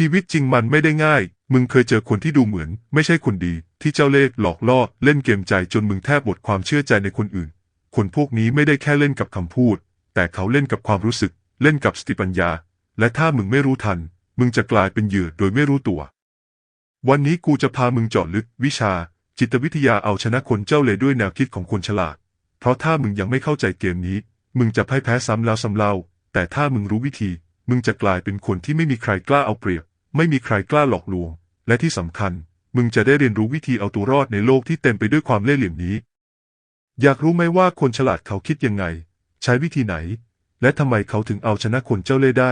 ชีวิตจริงมันไม่ได้ง่าย มึงเคยเจอคนที่ดูเหมือน ไม่ใช่คนดี ที่เจ้าเล่ห์หลอกล่อเล่นเกมใจจนมึงแทบหมดความเชื่อใจในคนอื่น คนพวกนี้ไม่ได้แค่เล่นกับคำพูด แต่เขาเล่นกับความรู้สึก เล่นกับสติปัญญา และถ้ามึงไม่รู้ทัน มึงจะกลายเป็นเหยื่อโดยไม่รู้ตัว วันนี้กูจะพามึงเจาะลึก วิชา จิตวิทยาเอาชนะคนเจ้าเล่ห์ด้วยแนวคิดของคนฉลาด เพราะถ้ามึงยังไม่เข้าใจเกมนี้ มึงจะพ่ายแพ้ซ้ำแล้วซ้ำเล่าแต่ถ้ามึงรู้วิธี มึงจะกลายเป็นคนที่ไม่มีใครกล้าเอาเปรียบ ไม่มีใครกล้าหลอกลวง และที่สำคัญ มึงจะได้เรียนรู้วิธีเอาตัวรอดในโลกที่เต็มไปด้วยความเล่ห์เหลี่ยมนี้ อยากรู้ไหมว่าคนฉลาดเขาคิดยังไง ใช้วิธีไหน และทำไมเขาถึงเอาชนะคนเจ้าเล่ห์ได้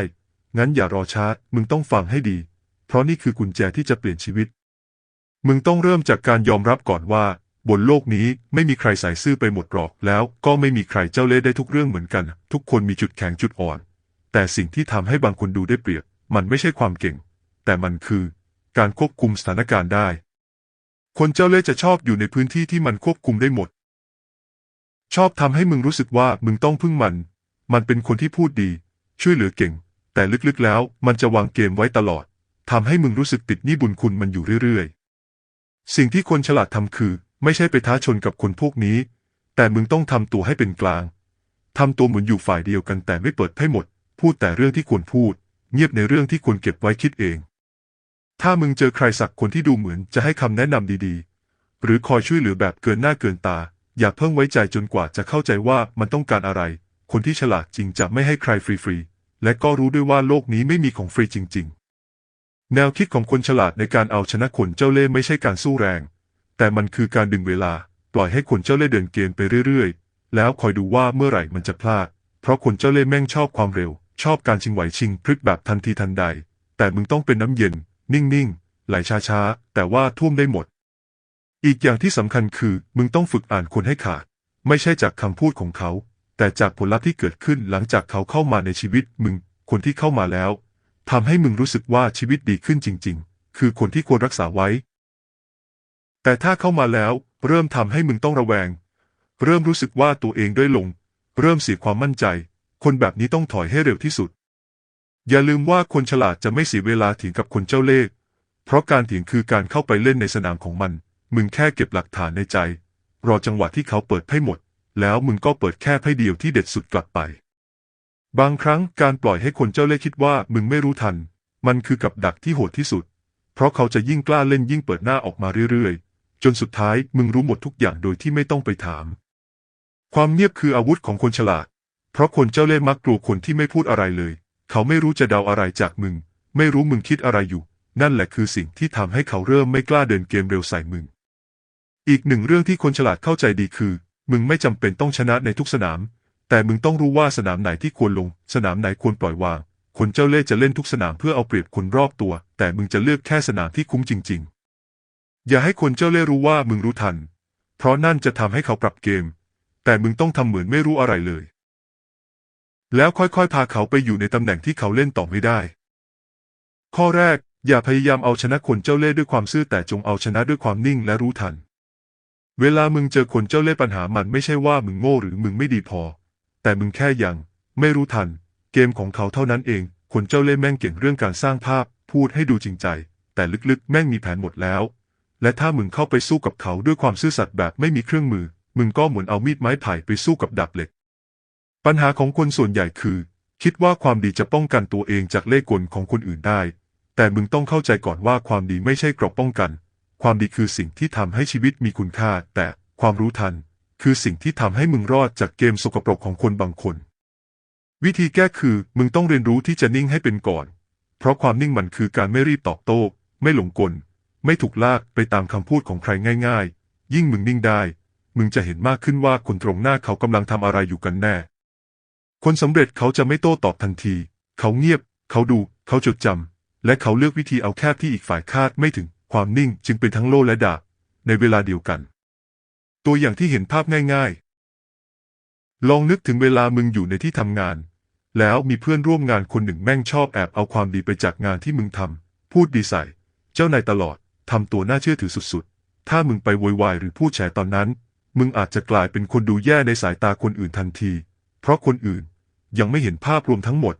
งั้นอย่ารอช้า มึงต้องฟังให้ดี เพราะนี่คือกุญแจที่จะเปลี่ยนชีวิต มึงต้องเริ่มจากการยอมรับก่อนว่า บนโลกนี้ไม่มีใครใส่ซื่อไปหมดหรอก แล้วก็ไม่มีใครเจ้าเล่ห์ได้ทุกเรื่องเหมือนกัน ทุกคนมีจุดแข็งจุดอ่อน แต่สิ่งที่ทำให้บางคนดูได้เปรียบ มันไม่ใช่ความเก่ง แต่มันคือ การควบคุมสถานการณ์ได้ คนเจ้าเล่ห์จะชอบอยู่ในพื้นที่ที่มันควบคุมได้หมด ชอบทำให้มึงรู้สึกว่ามึงต้องพึ่งมัน มันเป็นคนที่พูดดี ช่วยเหลือเก่ง แต่ลึกๆแล้ว มันจะวางเกมไว้ตลอดทำให้มึงรู้สึกติดหนี้บุญคุณมันอยู่เรื่อยๆ สิ่งที่คนฉลาดทำคือ ไม่ใช่ไปท้าชนกับคนพวกนี้ แต่มึงต้องทำตัวให้เป็นกลางทำตัวเหมือนอยู่ฝ่ายเดียวกันแต่ไม่เปิดให้หมด พูดแต่เรื่องที่ควรพูด เงียบในเรื่องที่ควรเก็บไว้คิดเอง ถ้ามึงเจอใครสักคนที่ดูเหมือนจะให้คำแนะนำดีๆ หรือคอยช่วยเหลือแบบเกินหน้าเกินตา อย่าเพิ่งไว้ใจจนกว่าจะเข้าใจว่ามันต้องการอะไร คนที่ฉลาดจริงจะไม่ให้ใครฟรีๆ และก็รู้ด้วยว่าโลกนี้ไม่มีของฟรีจริง ๆ แนวคิดของคนฉลาดในการเอาชนะคนเจ้าเล่ห์ไม่ใช่การสู้แรง แต่มันคือการดึงเวลา ปล่อยให้คนเจ้าเล่ห์เดินเกมไปเรื่อยๆ แล้วคอยดูว่าเมื่อไหร่มันจะพลาด เพราะคนเจ้าเล่ห์แม่งชอบความเร็ว ชอบการชิงไหวชิงพลิกแบบทันทีทันใด แต่มึงต้องเป็นน้ำเย็น นิ่งๆ ไหลช้าๆ แต่ว่าท่วมได้หมด อีกอย่างที่สำคัญคือ มึงต้องฝึกอ่านคนให้ขาด ไม่ใช่จากคำพูดของเขา แต่จากผลลัพธ์ที่เกิดขึ้นหลังจากเขาเข้ามาในชีวิตมึง คนที่เข้ามาแล้วทำให้มึงรู้สึกว่าชีวิตดีขึ้นจริง ๆ คือคนที่ควรรักษาไว้ แต่ถ้าเข้ามาแล้ว เริ่มทำให้มึงต้องระแวง เริ่มรู้สึกว่าตัวเองด้อยลง เริ่มเสียความมั่นใจ คนแบบนี้ต้องถอยให้เร็วที่สุด อย่าลืมว่าคนฉลาดจะไม่เสียเวลาถียงกับคนเจ้าเล่ห์เพราะการถียงคือการเข้าไปเล่นในสนามของมัน มึงแค่เก็บหลักฐานในใจ รอจังหวะที่เขาเปิดไพ่หมด แล้วมึงก็เปิดแค่ไพ่เดียวที่เด็ดสุดกลับไป บางครั้งการปล่อยให้คนเจ้าเล่ห์คิดว่ามึงไม่รู้ทัน มันคือกับดักที่โหดที่สุด เพราะเขาจะยิ่งกล้าเล่นยิ่งเปิดหน้าออกมาเรื่อยๆ จนสุดท้ายมึงรู้หมดทุกอย่างโดยที่ไม่ต้องไปถาม ความเงียบคืออาวุธของคนฉลาด เพราะคนเจ้าเล่ห์มักกลัวคนที่ไม่พูดอะไรเลย เขาไม่รู้จะเดาอะไรจากมึง ไม่รู้มึงคิดอะไรอยู่ นั่นแหละคือสิ่งที่ทำให้เขาเริ่มไม่กล้าเดินเกมเร็วใส่มึง อีกหนึ่งเรื่องที่คนฉลาดเข้าใจดีคือ มึงไม่จำเป็นต้องชนะในทุกสนาม แต่มึงต้องรู้ว่าสนามไหนที่ควรลง สนามไหนควรปล่อยวาง คนเจ้าเล่ห์จะเล่นทุกสนามเพื่อเอาเปรียบคนรอบตัว แต่มึงจะเลือกแค่สนามที่คุ้มจริง ๆ อย่าให้คนเจ้าเล่ห์รู้ว่ามึงรู้ทัน เพราะนั่นจะทำให้เขาปรับเกม แต่มึงต้องทำเหมือนไม่รู้อะไรเลย แล้วค่อยๆ พาเขาไปอยู่ในตำแหน่งที่เขาเล่นต่อไม่ได้ ข้อแรก อย่าพยายามเอาชนะคนเจ้าเล่ห์ด้วยความซื่อแต่จงเอาชนะด้วยความนิ่งและรู้ทัน เวลามึงเจอคนเจ้าเล่ห์ปัญหามันไม่ใช่ว่ามึงโง่หรือมึงไม่ดีพอ แต่มึงแค่ยัง ไม่รู้ทัน เกมของเขาเท่านั้นเอง คนเจ้าเล่ห์แม่งเก่งเรื่องการสร้างภาพ พูดให้ดูจริงใจ แต่ลึกๆ แม่งมีแผนหมดแล้ว และถ้ามึงเข้าไปสู้กับเขาด้วยความซื่อสัตย์แบบไม่มีเครื่องมือ มึงก็เหมือนเอามีดไม้ไผ่ไปสู้กับดาบเหล็ก ปัญหาของคนส่วนใหญ่คือ คิดว่าความดีจะป้องกันตัวเองจากเล่ห์กลของคนอื่นได้ แต่มึงต้องเข้าใจก่อนว่าความดีไม่ใช่เกราะป้องกัน ความดีคือสิ่งที่ทำให้ชีวิตมีคุณค่า แต่ความรู้ทัน คือสิ่งที่ทำให้มึงรอดจากเกมสกปรกของคนบางคน วิธีแก้คือมึงต้องเรียนรู้ที่จะนิ่งให้เป็นก่อน เพราะความนิ่งมันคือการไม่รีบตอบโต้ ไม่หลงกล ไม่ถูกลากไปตามคำพูดของใครง่าย ๆ ยิ่งมึงนิ่งได้ มึงจะเห็นมากขึ้นว่าคนตรงหน้าเขากำลังทำอะไรอยู่กันแน่ คนสำเร็จเขาจะไม่โต้ตอบทันที เขาเงียบ เขาดู เขาจดจำ และเขาเลือกวิธีเอาแคบที่อีกฝ่ายคาดไม่ถึง ความนิ่งจึงเป็นทั้งโล่และดาบ ในเวลาเดียวกัน ตัวอย่างที่เห็นภาพง่าย ๆ ลองนึกถึงเวลามึงอยู่ในที่ทำงาน แล้วมีเพื่อนร่วมงานคนหนึ่งแม่งชอบแอบเอาความดีไปจากงานที่มึงทำ พูดดีใส่ เจ้านายตลอด ทำตัวน่าเชื่อถือสุดๆ ถ้ามึงไปโวยวายหรือพูดแฉตอนนั้น มึงอาจจะกลายเป็นคนดูแย่ในสายตาคนอื่นทันที เพราะคนอื่น ยังไม่เห็นภาพรวมทั้งหมด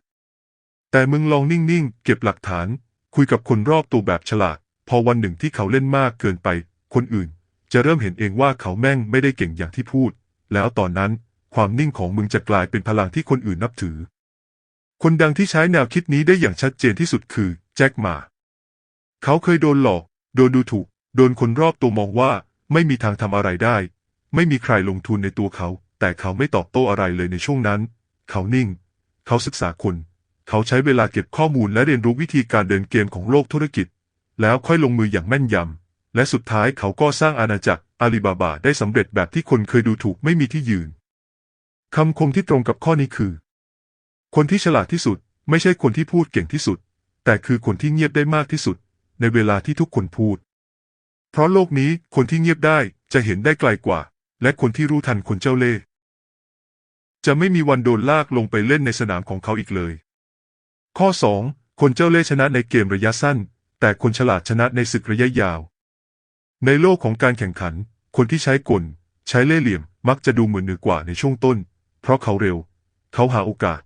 แต่มึงลองนิ่งๆ เก็บหลักฐาน คุยกับคนรอบตัวแบบฉลาด พอวันหนึ่งที่เขาเล่นมากเกินไป คนอื่น จะเริ่มเห็นเองว่าเขาแม่งไม่ได้เก่งอย่างที่พูด แล้วตอนนั้นความนิ่งของมึงจะกลายเป็นพลังที่คนอื่นนับถือ คนดังที่ใช้แนวคิดนี้ได้อย่างชัดเจนที่สุดคือแจ็คหมา เขาเคยโดนหลอก โดนดูถูก โดนคนรอบตัวมองว่าไม่มีทางทำอะไรได้ ไม่มีใครลงทุนในตัวเขา แต่เขาไม่ตอบโต้อะไรเลยในช่วงนั้น เขานิ่ง เขาศึกษาคนเขาใช้เวลาเก็บข้อมูลและเรียนรู้วิธีการเดินเกมของโลกธุรกิจ แล้วค่อยลงมืออย่างแม่นยำ และสุดท้ายเขาก็สร้างอาณาจักรอาลีบาบาได้สำเร็จแบบที่คนเคยดูถูกไม่มีที่ยืนคำคมที่ตรงกับข้อนี้คือ คนที่ฉลาดที่สุด ไม่ใช่คนที่พูดเก่งที่สุด แต่คือคนที่เงียบได้มากที่สุด ในเวลาที่ทุกคนพูด เพราะโลกนี้คนที่เงียบได้จะเห็นได้ไกลกว่า และคนที่รู้ทันคนเจ้าเล่ห์ จะไม่มีวันโดนลากลงไปเล่นในสนามของเขาอีกเลย ข้อ 2 คนเจ้าเล่ห์ชนะในเกมระยะสั้น แต่คนฉลาดชนะในศึกระยะยาว ในโลกของการแข่งขัน คนที่ใช้กล ใช้เล่ห์เหลี่ยมมักจะดูเหมือนเหนือกว่าในช่วงต้น เพราะเขาเร็ว เขาหาโอกาส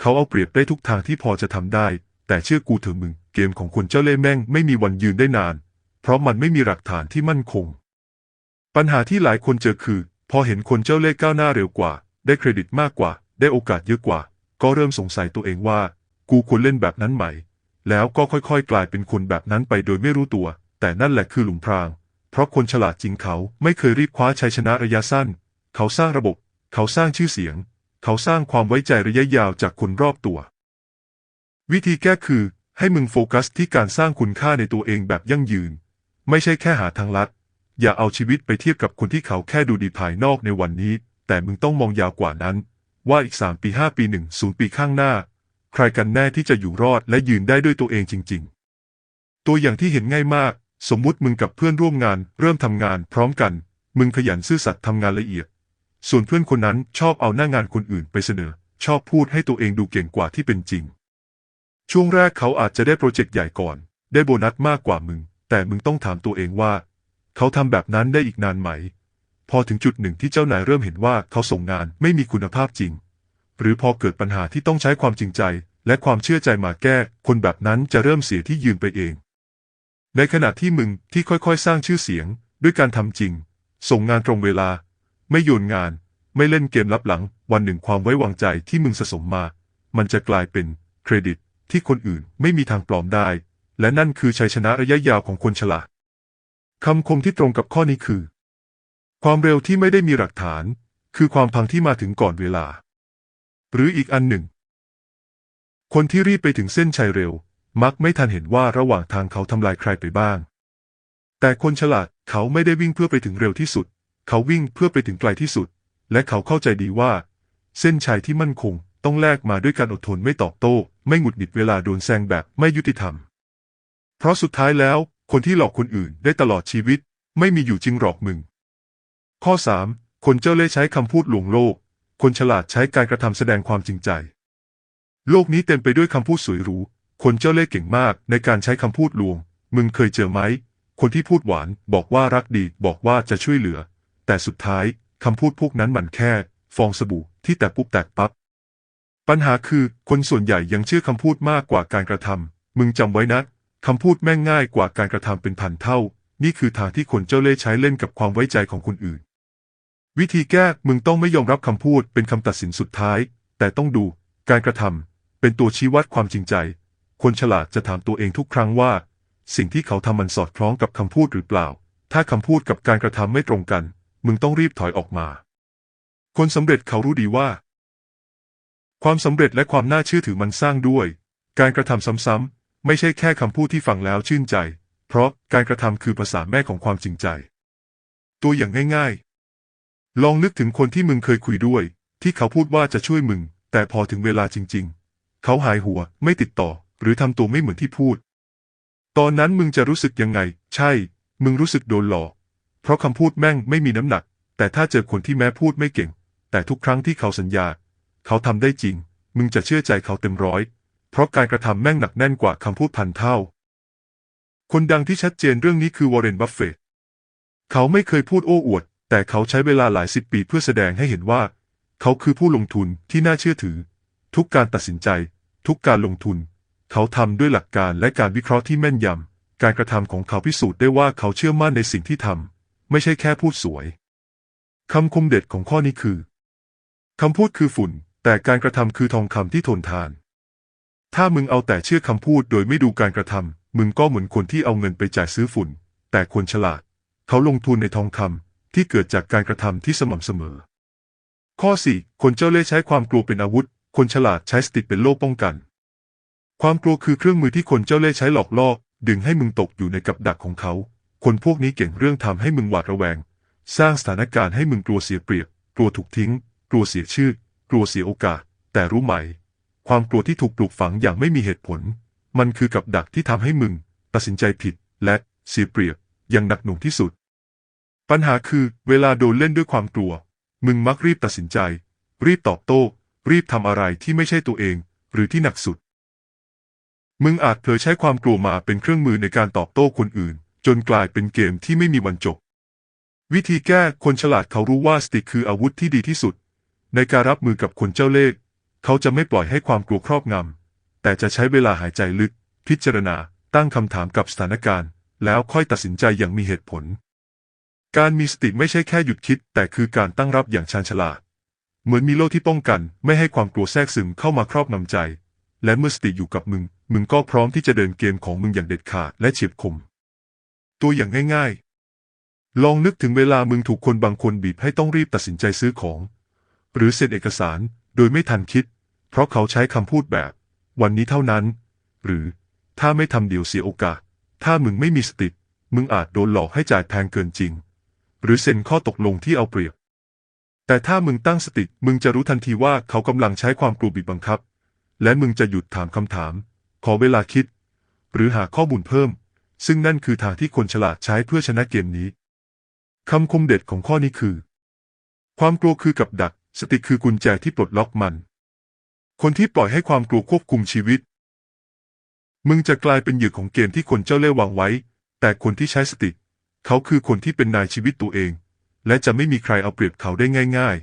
เขาเอาเปรียบได้ทุกทางที่พอจะทำได้ แต่เชื่อกูเถอะมึง เกมของคนเจ้าเล่ห์แม่งไม่มีวันยืนได้นาน เพราะมันไม่มีหลักฐานที่มั่นคง ปัญหาที่หลายคนเจอคือ พอเห็นคนเจ้าเล่ห์ก้าวหน้าเร็วกว่า ได้เครดิตมากกว่า ได้โอกาสเยอะกว่า ก็เริ่มสงสัยตัวเองว่า กูควรเล่นแบบนั้นไหม แล้วก็ค่อยๆ กลายเป็นคนแบบนั้นไปโดยไม่รู้ตัว แต่นั่นแหละคือหลุมพราง เพราะคนฉลาดจริงเขาไม่เคยรีบคว้าชัยชนะระยะสั้น เขาสร้างระบบ เขาสร้างชื่อเสียง เขาสร้างความไว้ใจระยะยาวจากคนรอบตัว วิธีแก้คือ ให้มึงโฟกัสที่การสร้างคุณค่าในตัวเองแบบยั่งยืน ไม่ใช่แค่หาทางลัด อย่าเอาชีวิตไปเทียบกับคนที่เขาแค่ดูดีภายนอกในวันนี้ แต่มึงต้องมองยาวกว่านั้น ว่าอีกสามปีห้าปีหนึ่งศูนย์ปีข้างหน้า ใครกันแน่ที่จะอยู่รอดและยืนได้ด้วยตัวเองจริง ๆ ตัวอย่างที่เห็นง่ายมาก สมมุติมึงกับเพื่อนร่วมงาน เริ่มทำงาน พร้อมกัน มึงขยันซื่อสัตย์ทำงานละเอียด ส่วนเพื่อนคนนั้นชอบเอาหน้างานคนอื่นไปเสนอ ชอบพูดให้ตัวเองดูเก่งกว่าที่เป็นจริง ช่วงแรกเขาอาจจะได้โปรเจกต์ใหญ่ก่อน ได้โบนัสมากกว่ามึง แต่มึงต้องถามตัวเองว่า เขาทำแบบนั้นได้อีกนานไหม พอถึงจุดหนึ่งที่เจ้านายเริ่มเห็นว่าเขาส่งงานไม่มีคุณภาพจริง หรือพอเกิดปัญหาที่ต้องใช้ความจริงใจ และความเชื่อใจมาแก้ คนแบบนั้นจะเริ่มเสียที่ยืนไปเอง ในขณะที่มึงที่ค่อยๆ สร้างชื่อเสียง ด้วยการทำจริง ส่งงานตรงเวลา ไม่โยนงาน ไม่เล่นเกมลับหลัง วันหนึ่งความไว้วางใจที่มึงสะสมมา มันจะกลายเป็นเครดิตที่คนอื่นไม่มีทางปลอมได้ และนั่นคือชัยชนะระยะยาวของคนฉลาดคำคมที่ตรงกับข้อนี้คือ ความเร็วที่ไม่ได้มีหลักฐาน คือความพังที่มาถึงก่อนเวลา หรืออีกอันหนึ่ง คนที่รีบไปถึงเส้นชัยเร็ว มักไม่ทันเห็นว่าระหว่างทางเขาทำลายใครไปบ้าง แต่คนฉลาดเขาไม่ได้วิ่งเพื่อไปถึงเร็วที่สุด เขาวิ่งเพื่อไปถึงไกลที่สุด และเขาเข้าใจดีว่า เส้นชัยที่มั่นคงต้องแลกมาด้วยการอดทนไม่ตอบโต้ ไม่หงุดหงิดเวลาโดนแซงแบบไม่ยุติธรรม เพราะสุดท้ายแล้ว คนที่หลอกคนอื่นได้ตลอดชีวิต ไม่มีอยู่จริงหรอกมึง ข้อ 3 คนเจ้าเล่ห์ใช้คำพูดลวงโลก คนฉลาดใช้การกระทำแสดงความจริงใจ โลกนี้เต็มไปด้วยคำพูดสวยหรู คนเจ้าเล่ห์เก่งมากในการใช้คำพูดลวง มึงเคยเจอไหม คนที่พูดหวานบอกว่ารักดีบอกว่าจะช่วยเหลือ แต่สุดท้ายคำพูดพวกนั้นมันแค่ ฟองสบู่ที่แตกปุ๊บแตกปับ๊บ ปัญหาคือคนส่วนใหญ่ยังเชื่อคำพูดมากกว่าการกระทำ มึงจำไว้นะคำพูดแม่งง่ายกว่าการกระทำเป็นพันเท่า นี่คือทางที่คนเจ้าเล่ห์ใช้เล่นกับความไว้ใจของคนอื่น วิธีแก้มึงต้องไม่ยอมรับคำพูดเป็นคำตัดสินสุดท้าย แต่ต้องดู การกระทำเป็นตัวชี้วัดความจริงใจ คนฉลาดจะถามตัวเองทุกครั้งว่า สิ่งที่เขาทำมันสอดคล้องกับคำพูดหรือเปล่า ถ้าคำพูดกับการกระทำไม่ตรงกัน มึงต้องรีบถอยออกมา คนสำเร็จเขารู้ดีว่า ความสำเร็จและความน่าเชื่อถือมันสร้างด้วย การกระทำซ้ำๆไม่ใช่แค่คำพูดที่ฟังแล้วชื่นใจ เพราะการกระทำคือภาษาแม่ของความจริงใจ ตัวอย่างง่ายๆ ลองนึกถึงคนที่มึงเคยคุยด้วย ที่เขาพูดว่าจะช่วยมึง แต่พอถึงเวลาจริง ๆ เขาหายหัวไม่ติดต่อ หรือทำตัวไม่เหมือนที่พูด ตอนนั้นมึงจะรู้สึกยังไง ใช่ มึงรู้สึกโดนหลอก เพราะคำพูดแม่งไม่มีน้ำหนัก แต่ถ้าเจอคนที่แม้พูดไม่เก่ง แต่ทุกครั้งที่เขาสัญญา เขาทำได้จริง มึงจะเชื่อใจเขาเต็มร้อย เพราะการกระทำแม่งหนักแน่นกว่าคำพูดพันเท่า คนดังที่ชัดเจนเรื่องนี้คือวอร์เรน บัฟเฟตต์เขาไม่เคยพูดโอ้อวด แต่เขาใช้เวลาหลายสิบปีเพื่อแสดงให้เห็นว่า เขาคือผู้ลงทุนที่น่าเชื่อถือ ทุกการตัดสินใจ ทุกการลงทุน เขาทำด้วยหลักการและการวิเคราะห์ที่แม่นยำการกระทำของเขาพิสูจน์ได้ว่าเขาเชื่อมั่นในสิ่งที่ทำไม่ใช่แค่พูดสวยคำคมเด็ดของข้อนี้คือคำพูดคือฝุ่น แต่การกระทำคือทองคำที่ทนทาน ถ้ามึงเอาแต่เชื่อคำพูดโดยไม่ดูการกระทำมึงก็เหมือนคนที่เอาเงินไปจ่ายซื้อฝุ่น แต่คนฉลาด เขาลงทุนในทองคำ ที่เกิดจากการกระทำที่สม่ำเสมอ ข้อ 4 คนเจ้าเล่ห์ใช้ความกลัวเป็นอาวุธ คนฉลาดใช้สติเป็นโล่ป้องกัน ความกลัวคือเครื่องมือที่คนเจ้าเล่ห์ใช้หลอกล่อ ดึงให้มึงตกอยู่ในกับดักของเขา คนพวกนี้เก่งเรื่องทำให้มึงหวาดระแวง สร้างสถานการณ์ให้มึงกลัวเสียเปรียบ กลัวถูกทิ้ง กลัวเสียชื่อ กลัวเสียโอกาส แต่รู้ไหม ความกลัวที่ถูกปลูกฝังอย่างไม่มีเหตุผล มันคือกับดักที่ทำให้มึง ตัดสินใจผิด และเสียเปรียบอย่างหนักหน่วงที่สุด ปัญหาคือเวลาโดนเล่นด้วยความกลัว มึงมักรีบตัดสินใจ รีบตอบโต้ รีบทำอะไรที่ไม่ใช่ตัวเอง หรือที่หนักสุด มึงอาจเผลอใช้ความกลัวมาเป็นเครื่องมือในการตอบโต้คนอื่น จนกลายเป็นเกมที่ไม่มีวันจบ วิธีแก้คนฉลาดเขารู้ว่าสติคืออาวุธที่ดีที่สุด ในการรับมือกับคนเจ้าเล่ห์เขาจะไม่ปล่อยให้ความกลัวครอบงำแต่จะใช้เวลาหายใจลึก พิจารณา ตั้งคำถามกับสถานการณ์ แล้วค่อยตัดสินใจอย่างมีเหตุผล การมีสติไม่ใช่แค่หยุดคิด แต่คือการตั้งรับอย่างชาญฉลาด เหมือนมีโล่ที่ป้องกันไม่ให้ความกลัวแทรกซึมเข้ามาครอบงำใจ และเมื่อสติอยู่กับมึง มึงก็พร้อมที่จะเดินเกมของมึงอย่างเด็ดขาดและเฉียบคม ตัวอย่างง่ายๆ ลองนึกถึงเวลามึงถูกคนบางคนบีบให้ต้องรีบตัดสินใจซื้อของ หรือเซ็นเอกสารโดยไม่ทันคิด เพราะเขาใช้คำพูดแบบ วันนี้เท่านั้น หรือถ้าไม่ทำเดี๋ยวเสียโอกาส ถ้ามึงไม่มีสติ มึงอาจโดนหลอกให้จ่ายแพงเกินจริง หรือเซ็นข้อตกลงที่เอาเปรียบ แต่ถ้ามึงตั้งสติมึงจะรู้ทันทีว่าเขากำลังใช้ความกลัวบีบบังคับ และมึงจะหยุดถามคำถาม ขอเวลาคิด หรือหาข้อมูลเพิ่ม ซึ่งนั่นคือทางที่คนฉลาดใช้เพื่อชนะเกมนี้คำคมเด็ดของข้อนี้คือ ความกลัวคือกับดัก สติคือกุญแจที่ปลดล็อกมัน คนที่ปล่อยให้ความกลัวควบคุมชีวิต มึงจะกลายเป็นเหยื่อของเกมที่คนเจ้าเล่ห์วางไว้ แต่คนที่ใช้สติ เขาคือคนที่เป็นนายชีวิตตัวเอง และจะไม่มีใครเอาเปรียบเขาได้ง่าย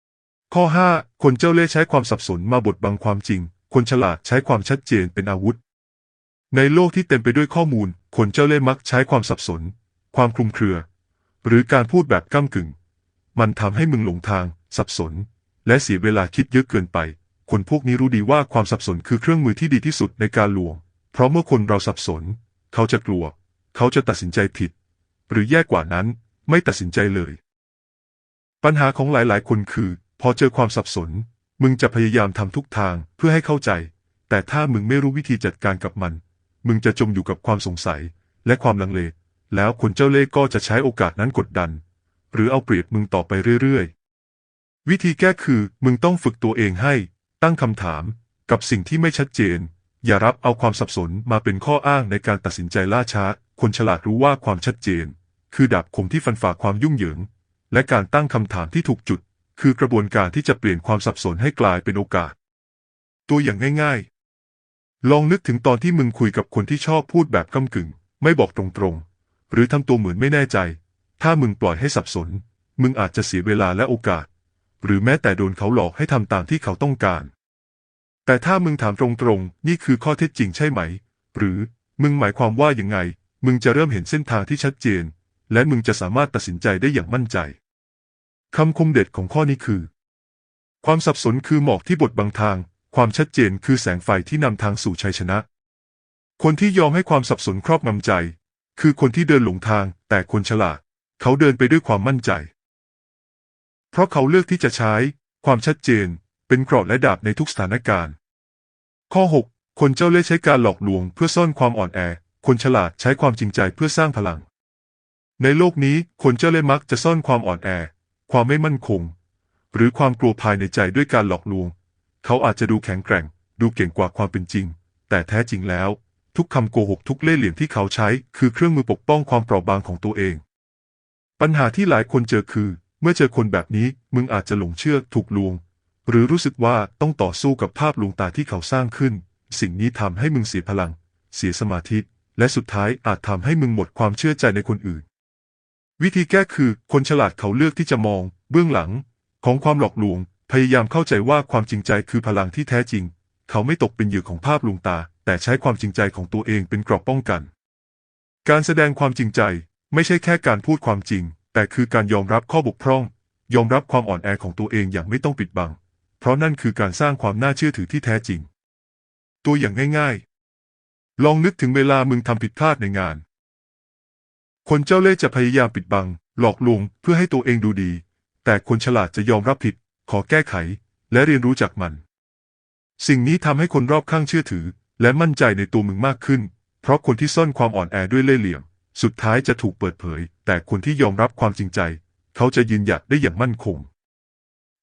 ๆ ข้อ 5 คนเจ้าเล่ห์ใช้ความสับสนมาบดบังความจริง คนฉลาดใช้ความชัดเจนเป็นอาวุธ ในโลกที่เต็มไปด้วยข้อมูล คนเจ้าเล่ห์มักใช้ความสับสน ความคลุมเครือ หรือการพูดแบบก้ากึ่ง มันทำให้มึงหลงทาง สับสน และเสียเวลาคิดเยอะเกินไป คนพวกนี้รู้ดีว่าความสับสนคือเครื่องมือที่ดีที่สุดในการลวง เพราะเมื่อคนเราสับสน เขาจะกลัว เขาจะตัดสินใจผิด หรือแย่กว่านั้น ไม่ตัดสินใจเลย ปัญหาของหลายๆ คนคือ พอเจอความสับสน มึงจะพยายามทำทุกทางเพื่อให้เข้าใจ แต่ถ้ามึงไม่รู้วิธีจัดการกับมัน มึงจะจมอยู่กับความสงสัยและความลังเล แล้วคนเจ้าเล่ห์ก็จะใช้โอกาสนั้นกดดัน หรือเอาเปรียบมึงต่อไปเรื่อยๆ วิธีแก้คือมึงต้องฝึกตัวเองให้ ตั้งคำถามกับสิ่งที่ไม่ชัดเจน อย่ารับเอาความสับสนมาเป็นข้ออ้างในการตัดสินใจล่าช้า คนฉลาดรู้ว่าความชัดเจน คือดาบคมที่ฟันฝ่าความยุ่งเหยิง และการตั้งคำถามที่ถูกจุด คือกระบวนการที่จะเปลี่ยนความสับสนให้กลายเป็นโอกาส ตัวอย่างง่าย ๆ ลองนึกถึงตอนที่มึงคุยกับคนที่ชอบพูดแบบก้ากึ่ง ไม่บอกตรงๆ หรือทำตัวเหมือนไม่แน่ใจ ถ้ามึงปล่อยให้สับสน มึงอาจจะเสียเวลาและโอกาส หรือแม้แต่โดนเขาหลอกให้ทำตามที่เขาต้องการ แต่ถ้ามึงถามตรงๆ นี่คือข้อเท็จจริงใช่ไหม หรือมึงหมายความว่าอยังไง มึงจะเริ่มเห็นเส้นทางที่ชัดเจน และมึงจะสามารถตัดสินใจได้อย่างมั่นใจ คำคมเด็ดของข้อนี้คือ ความสับสนคือหมอกที่บดบังทาง ความชัดเจนคือแสงไฟที่นำทางสู่ชัยชนะ คนที่ยอมให้ความสับสนครอบงำใจ คือคนที่เดินหลงทาง แต่คนฉลาด เขาเดินไปด้วยความมั่นใจ เพราะเขาเลือกที่จะใช้ ความชัดเจน เป็นเกราะและดาบในทุกสถานการณ์ ข้อ 6 คนเจ้าเล่ห์ใช้การหลอกลวงเพื่อซ่อนความอ่อนแอ คนฉลาดใช้ความจริงใจเพื่อสร้างพลัง ในโลกนี้คนเจ้าเล่ห์มักจะซ่อนความอ่อนแอ ความไม่มั่นคง หรือความกลัวภายในใจด้วยการหลอกลวง เขาอาจจะดูแข็งแกร่ง ดูเก่งกว่าความเป็นจริง แต่แท้จริงแล้ว ทุกคำโกหกทุกเล่ห์เหลี่ยมที่เขาใช้ คือเครื่องมือปกป้องความเปราะบางของตัวเอง ปัญหาที่หลายคนเจอคือ เมื่อเจอคนแบบนี้มึงอาจจะหลงเชื่อถูกลวง หรือรู้สึกว่าต้องต่อสู้กับภาพลวงตาที่เขาสร้างขึ้น สิ่งนี้ทำให้มึงเสียพลัง เสียสมาธิและสุดท้ายอาจทำให้มึงหมดความเชื่อใจในคนอื่น วิธีแก้คือคนฉลาดเขาเลือกที่จะมอง เบื้องหลัง ของความหลอกลวง พยายามเข้าใจว่าความจริงใจคือพลังที่แท้จริง เขาไม่ตกเป็นเหยื่อของภาพลวงตา แต่ใช้ความจริงใจของตัวเองเป็นเกราะป้องกัน การแสดงความจริงใจไม่ใช่แค่การพูดความจริง แต่คือการยอมรับข้อบกพร่อง ยอมรับความอ่อนแอของตัวเองอย่างไม่ต้องปิดบัง เพราะนั่นคือการสร้างความน่าเชื่อถือที่แท้จริง ตัวอย่างง่าย ๆ ลองนึกถึงเวลามึงทำผิดพลาดในงาน คนเจ้าเล่ห์จะพยายามปิดบัง หลอกลวงเพื่อให้ตัวเองดูดี แต่คนฉลาดจะยอมรับผิด ขอแก้ไข และเรียนรู้จากมัน สิ่งนี้ทำให้คนรอบข้างเชื่อถือ และมั่นใจในตัวมึงมากขึ้น เพราะคนที่ซ่อนความอ่อนแอด้วยเล่ห์เหลี่ยม สุดท้ายจะถูกเปิดเผย แต่คนที่ยอมรับความจริงใจ เขาจะยืนหยัดได้อย่างมั่นคง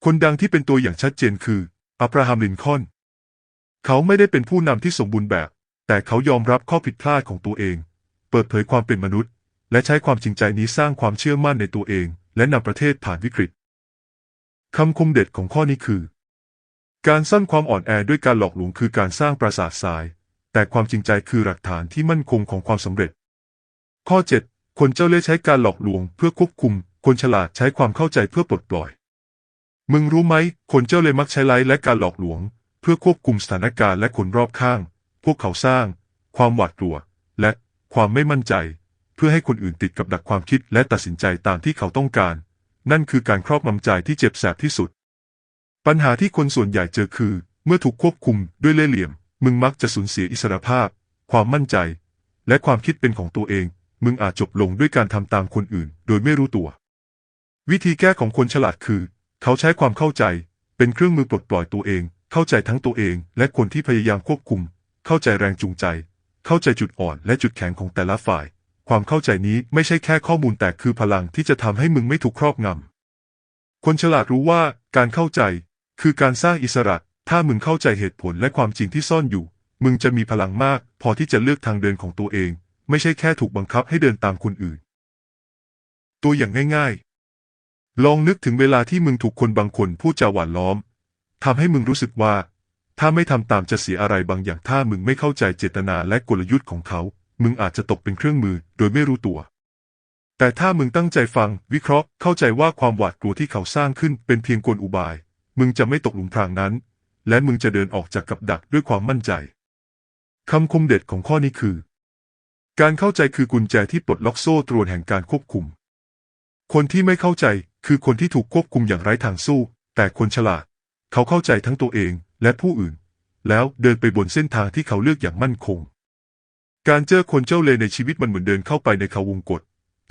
คนดังที่เป็นตัวอย่างชัดเจนคืออับราฮัมลินคอน เขาไม่ได้เป็นผู้นำที่สมบูรณ์แบบ แต่เขายอมรับข้อผิดพลาดของตัวเอง เปิดเผยความเป็นมนุษย์ และใช้ความจริงใจนี้สร้างความเชื่อมั่นในตัวเอง และนำประเทศผ่านวิกฤตคำคมเด็ดของข้อนี้คือ การซ่อนความอ่อนแอด้วยการหลอกลวงคือการสร้างปราสาททราย แต่ความจริงใจคือหลักฐานที่มั่นคงของความสำเร็จ ข้อ 7 คนเจ้าเล่ห์ใช้การหลอกลวงเพื่อควบคุม คนฉลาดใช้ความเข้าใจเพื่อปลดปล่อย มึงรู้ไหม คนเจ้าเล่ห์มักใช้ไล่และการหลอกลวง เพื่อควบคุมสถานการณ์และคนรอบข้าง พวกเขาสร้าง ความหวาดกลัว และความไม่มั่นใจ พื่อให้คนอื่นติดกับดักความคิดและตัดสินใจตามที่เขาต้องการ นั่นคือการครอบงำใจที่เจ็บแสบที่สุด ปัญหาที่คนส่วนใหญ่เจอคือ เมื่อถูกควบคุมด้วยเล่ห์เหลี่ยม มึงมักจะสูญเสียอิสรภาพ ความมั่นใจ และความคิดเป็นของตัวเอง มึงอาจจบลงด้วยการทำตามคนอื่น โดยไม่รู้ตัว วิธีแก้ของคนฉลาดคือ เขาใช้ความเข้าใจ เป็นเครื่องมือปลดปล่อยตัวเอง เข้าใจทั้งตัวเอง และคนที่พยายามควบคุม เข้าใจแรงจูงใจ เข้าใจจุดอ่อนและจุดแข็งของแต่ละฝ่าย ความเข้าใจนี้ไม่ใช่แค่ข้อมูลแต่คือพลังที่จะทำให้มึงไม่ถูกครอบงำ คนฉลาดรู้ว่าการเข้าใจ คือการสร้างอิสระ ถ้ามึงเข้าใจเหตุผลและความจริงที่ซ่อนอยู่ มึงจะมีพลังมาก พอที่จะเลือกทางเดินของตัวเอง ไม่ใช่แค่ถูกบังคับให้เดินตามคนอื่น ตัวอย่างง่ายๆ ลองนึกถึงเวลาที่มึงถูกคนบางคนพูดจาหวานล้อมทำให้มึงรู้สึกว่า ถ้าไม่ทำตามจะเสียอะไรบางอย่างถ้ามึงไม่เข้าใจเจตนาและกลยุทธ์ของเขา มึงอาจจะตกเป็นเครื่องมือโดยไม่รู้ตัว แต่ถ้ามึงตั้งใจฟัง วิเคราะห์เข้าใจว่าความหวาดกลัวที่เขาสร้างขึ้นเป็นเพียงกลอุบาย มึงจะไม่ตกหลุมพรางนั้น และมึงจะเดินออกจากกับดักด้วยความมั่นใจคำคมเด็ดของข้อนี้คือ การเข้าใจคือกุญแจที่ปลดล็อกโซ่ตรวนแห่งการควบคุม คนที่ไม่เข้าใจคือคนที่ถูกควบคุมอย่างไร้ทางสู้ แต่คนฉลาด เขาเข้าใจทั้งตัวเองและผู้อื่น แล้วเดินไปบนเส้นทางที่เขาเลือกอย่างมั่นคง การเจอคนเจ้าเล่ในชีวิตมันเหมือนเดินเข้าไปในเขาวงกฏ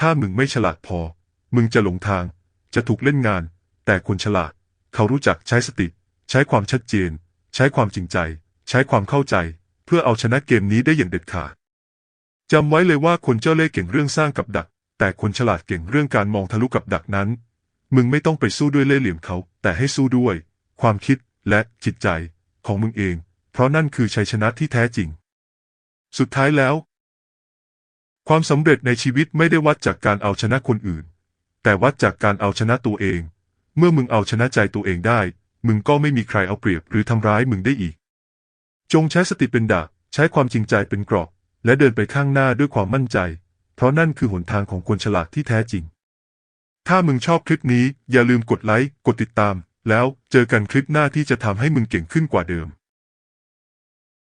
ถ้ามึงไม่ฉลาดพอ มึงจะหลงทาง จะถูกเล่นงาน แต่คนฉลาด เขารู้จักใช้สติ ใช้ความชัดเจน ใช้ความจริงใจ ใช้ความเข้าใจ เพื่อเอาชนะเกมนี้ได้อย่างเด็ดขาดจำไว้เลยว่าคนเจ้าเล่ห์เก่งเรื่องสร้างกับดัก แต่คนฉลาดเก่งเรื่องการมองทะลุกับดักนั้น มึงไม่ต้องไปสู้ด้วยเล่ห์เหลี่ยมเขา แต่ให้สู้ด้วย ความคิดและจิตใจของมึงเอง เพราะนั่นคือชัยชนะที่แท้จริง สุดท้ายแล้ว ความสำเร็จในชีวิตไม่ได้วัดจากการเอาชนะคนอื่น แต่วัดจากการเอาชนะตัวเอง เมื่อมึงเอาชนะใจตัวเองได้ มึงก็ไม่มีใครเอาเปรียบหรือทำร้ายมึงได้อีก จงใช้สติเป็นดาบใช้ความจริงใจเป็นกรอบและเดินไปข้างหน้าด้วยความมั่นใจ เพราะนั่นคือหนทางของคนฉลาดที่แท้จริง ถ้ามึงชอบคลิปนี้อย่าลืมกดไลค์ กดติดตาม แล้วเจอกันคลิปหน้าที่จะทำให้มึงเก่งขึ้นกว่าเดิม